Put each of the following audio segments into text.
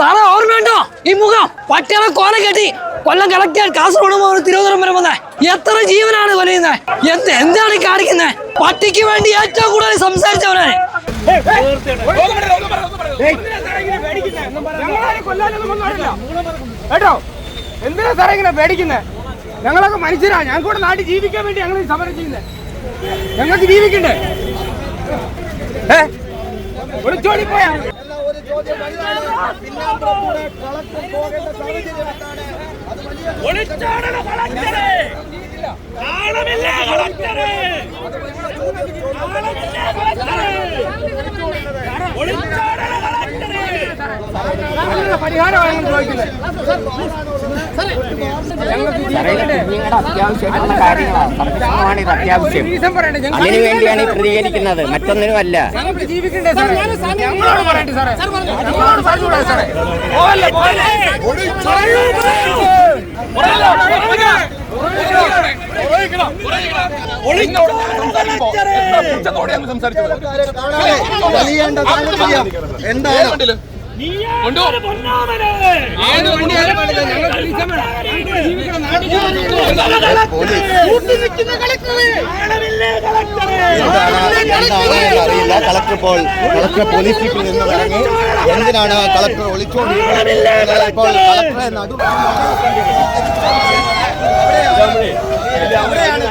സാറേ ഓർമ്മയുണ്ടോ ഈ മുഖം പട്ടികളെ കോല കെട്ടി കൊല്ലം കളക്ടർ കാസർഗോഡ് മുതൽ തിരുവനന്തപുരം വരെ എത്ര ജീവനാണ് കൊലയുന്നത് എന്ത് എന്താണ് കാണിക്കുന്നത് പട്ടിക്ക് വേണ്ടി ഏറ്റവും കൂടുതൽ സംസാരിച്ചവനാണ്. കേട്ടോ? എന്തിനാ സാറേ ഇങ്ങനെ പേടിക്കുന്നത് ഞങ്ങളൊക്കെ മനുഷ്യരാ. ഞങ്ങൾക്ക് കൂടെ നാട്ടിൽ ജീവിക്കാൻ വേണ്ടി ഞങ്ങൾ സമരം ചെയ്യുന്നത് ഞങ്ങൾക്ക് ജീവിക്കണ്ടേ? ഏ? ഒളിച്ചോടി പോയാ പരിഹാരമാണ് ഞങ്ങൾ ചോദിക്കുന്നത് ഞങ്ങൾക്ക് അത് കുഞ്ഞുങ്ങളുടെ അത്യാവശ്യമായിട്ടുള്ള കാര്യങ്ങളാണ് സംരക്ഷണമാണ് ഇത് അത്യാവശ്യം റീസൺ പറയണ്ടേ ഞങ്ങൾ അതിനു വേണ്ടിയാണ് ഈ പ്രതികരിക്കുന്നത് മറ്റൊന്നിനുമല്ല എന്താണ് അറിയില്ല. കളക്ടർ ഇപ്പോൾ കളക്ടർ പോലീസ് സ്റ്റേഷനിൽ നിന്ന് ഇറങ്ങി. എന്തിനാണ് കളക്ടർ ഒളിച്ചോണ്ടിരിക്കുന്നത്? ഇപ്പോൾ കളക്ടറെ. നടു അവിടെയാണ്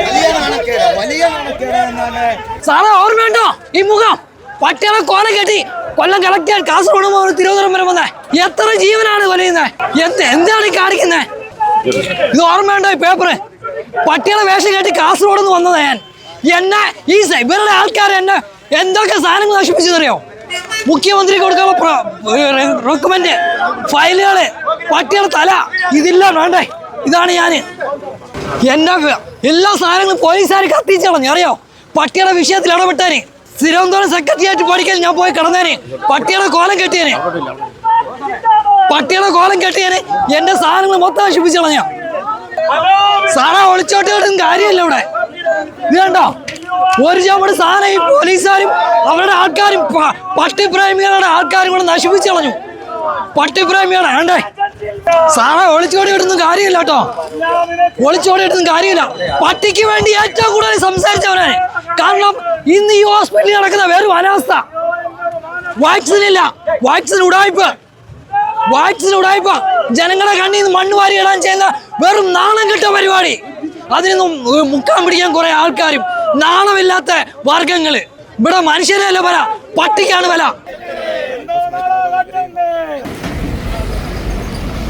വലിയ നാണക്കേട് വലിയ നാണക്കേട് എന്നാണ് സാറേ ഓർമ്മയുണ്ടോ ഈ മുഖം പട്ടികളെ കോല കെട്ടി കൊല്ലം കളക്ടർ കാസർഗോഡ് മുതൽ തിരുവനന്തപുരം വരെ വന്നേ. എത്ര ജീവനാണ് കൊലയുന്നത് എന്ത് എന്താണ് ഈ കാണിക്കുന്നത് ഇത് ഓർമ്മയുണ്ടോ ഈ പേപ്പറ് പട്ടികളെ വേഷം കെട്ടി കാസർഗോഡ് നിന്ന് വന്നതാ ഞാൻ. എന്നെ ഈ ഇവരുടെ ആൾക്കാർ എന്നെ എന്തൊക്കെ സാധനങ്ങൾ നശിപ്പിച്ചതറിയോ? മുഖ്യമന്ത്രി കൊടുക്കാനുള്ള റെക്കമെൻഡ് ഫയലുകൾ പട്ടിയുടെ തല ഇതെല്ലാം വേണ്ടേ. ഇതാണ് ഞാൻ എന്റെ എല്ലാ സാധനങ്ങളും പോലീസുകാർ കത്തിച്ചോളാം അറിയോ? പട്ടിയുടെ വിഷയത്തിൽ ഇടപെട്ടാന് തിരുവനന്തപുരം സെക്രട്ടറിയായിട്ട് പഠിക്കാൻ ഞാൻ പോയി കിടന്നേനെ. പട്ടിയുടെ കോലം കെട്ടിയേനെ. പട്ടിയുടെ കോലം കെട്ടിയനെ. എന്റെ സാധനങ്ങൾ മൊത്തം നശിപ്പിച്ച് കളഞ്ഞ. സാറാ ഒളിച്ചോട്ടും കാര്യമില്ല ഇവിടെ. ഇത് ഒരു ചുമട് സാധനം ഈ പോലീസുകാരും അവരുടെ ആൾക്കാരും പട്ടിപ്രേമികളുടെ ആൾക്കാരും കൂടെ നശിപ്പിച്ചു കളഞ്ഞു. പട്ടിപ്രേമികളെ വേണ്ടേ സാറേ ഒളിച്ചോടി ഇടുന്ന കാര്യമില്ല കേട്ടോ. ഒളിച്ചോടി ഇടുന്ന കാര്യമില്ല. പട്ടിക്ക് വേണ്ടി ഏറ്റവും കൂടുതൽ സംസാരിച്ചവനാണ്. കാരണം ഇന്ന് ഈ ഹോസ്പിറ്റലിൽ നടക്കുന്ന വേറെ അനാവസ്ഥ വാക്സിൻ ഇല്ല വാക്സിൻ ഉടായ്പ്. വാക്സിൻ ഉടായ്പ. ജനങ്ങളുടെ കണ്ണിൽ നിന്ന് മണ്ണ് വാരി ഇടാൻ ചെയ്യുന്ന വെറും നാണം കിട്ട പരിപാടി. അതിനൊന്നും മുക്കാൻ പിടിക്കാൻ കുറെ ആൾക്കാരും നാണമില്ലാത്ത വർഗങ്ങൾ ഇവിടെ മനുഷ്യരല്ല വില? പട്ടിക്കാണ് വില.